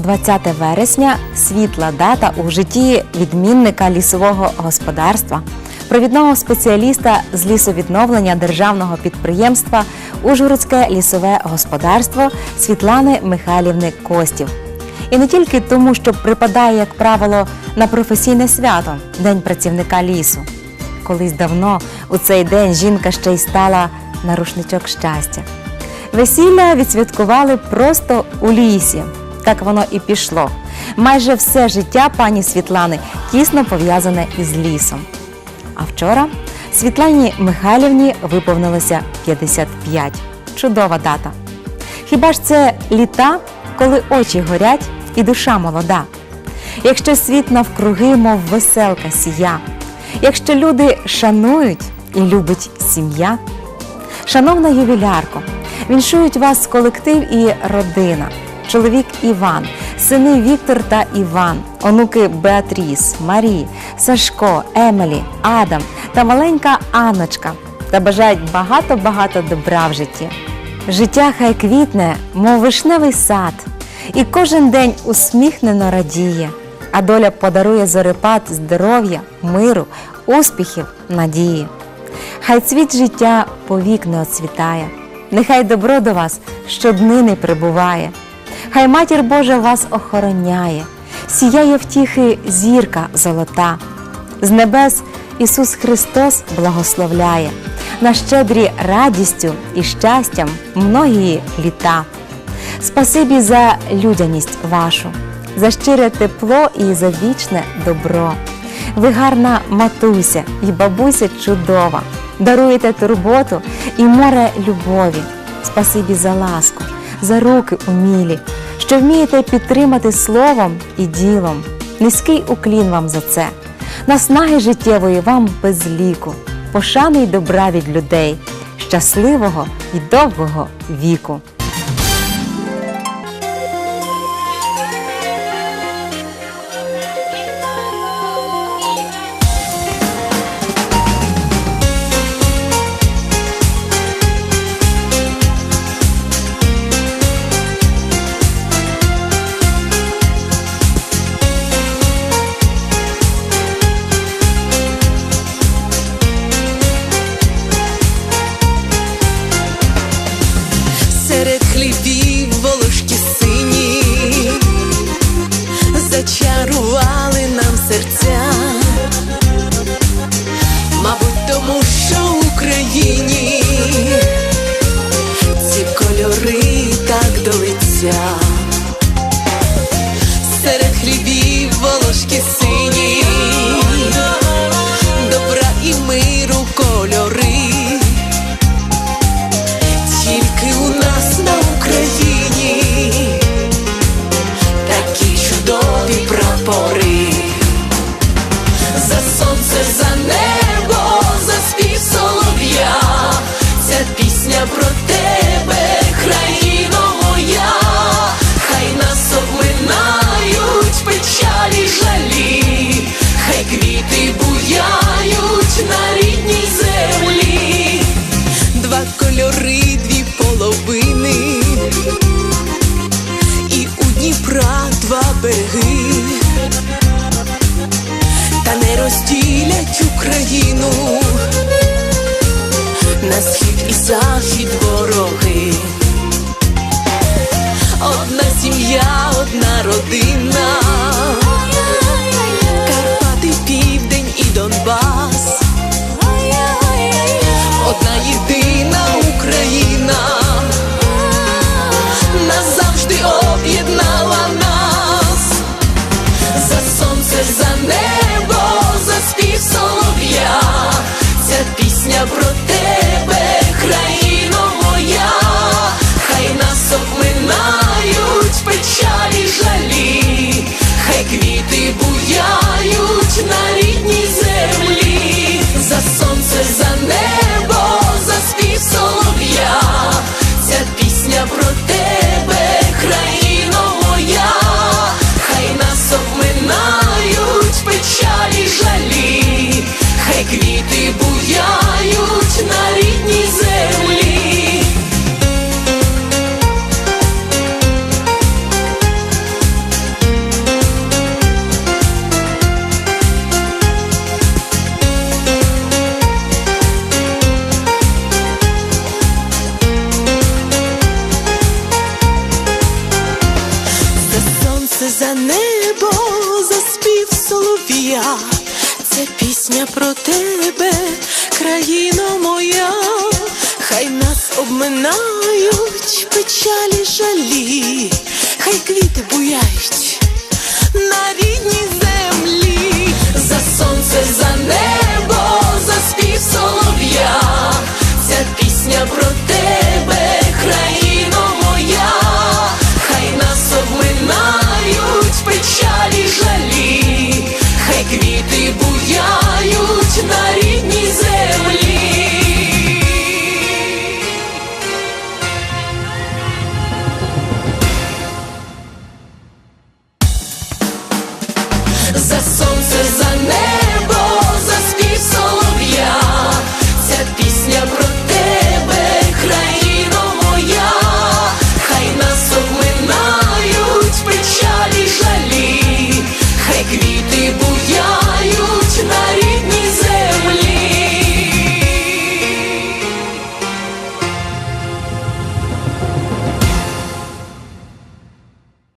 20 вересня світла дата у житті відмінника лісового господарства, провідного спеціаліста з лісовідновлення державного підприємства Ужгородське лісове господарство Світлани Михайлівни Костів. І не тільки тому, що припадає, як правило, на професійне свято День працівника лісу. Колись давно у цей день жінка ще й стала на рушничок щастя. Весілля відсвяткували просто у лісі. Так воно і пішло. Майже все життя пані Світлани тісно пов'язане із лісом. А вчора Світлані Михайлівні виповнилося 55. Чудова дата. Хіба ж це літа, коли очі горять і душа молода? Якщо світ навкруги, мов веселка сія, якщо люди шанують і любить сім'я, Шановна ювілярко, віншують вас колектив і родина, чоловік Іван, сини Віктор та Іван, онуки Беатріс, Марі, Сашко, Емелі, Адам та маленька Анночка та бажають багато-багато добра в житті. Життя хай квітне, мов вишневий сад, і кожен день усміхнено радіє, а доля подарує зорепад здоров'я, миру, успіхів, надії. Хай цвіт життя повік не оцвітає, нехай добро до вас щоднини прибуває, хай матір Божа вас охороняє, сіяє втіхи зірка золота. З небес Ісус Христос благословляє, на щедрі радістю і щастям многії літа. Спасибі за людяність вашу, за щире тепло і за вічне добро. Ви гарна матуся і бабуся чудова. Даруєте турботу і море любові. Спасибі за ласку, за руки умілі, що вмієте підтримати словом і ділом. Низький уклін вам за це. Наснаги життєвої вам без ліку, пошани й добра від людей, щасливого і довгого віку. Хлібів волошки сині, одна родина, я, це пісня про тебе, країно моя, хай нас обминають печалі жалі, хай квіти буяють. буяю.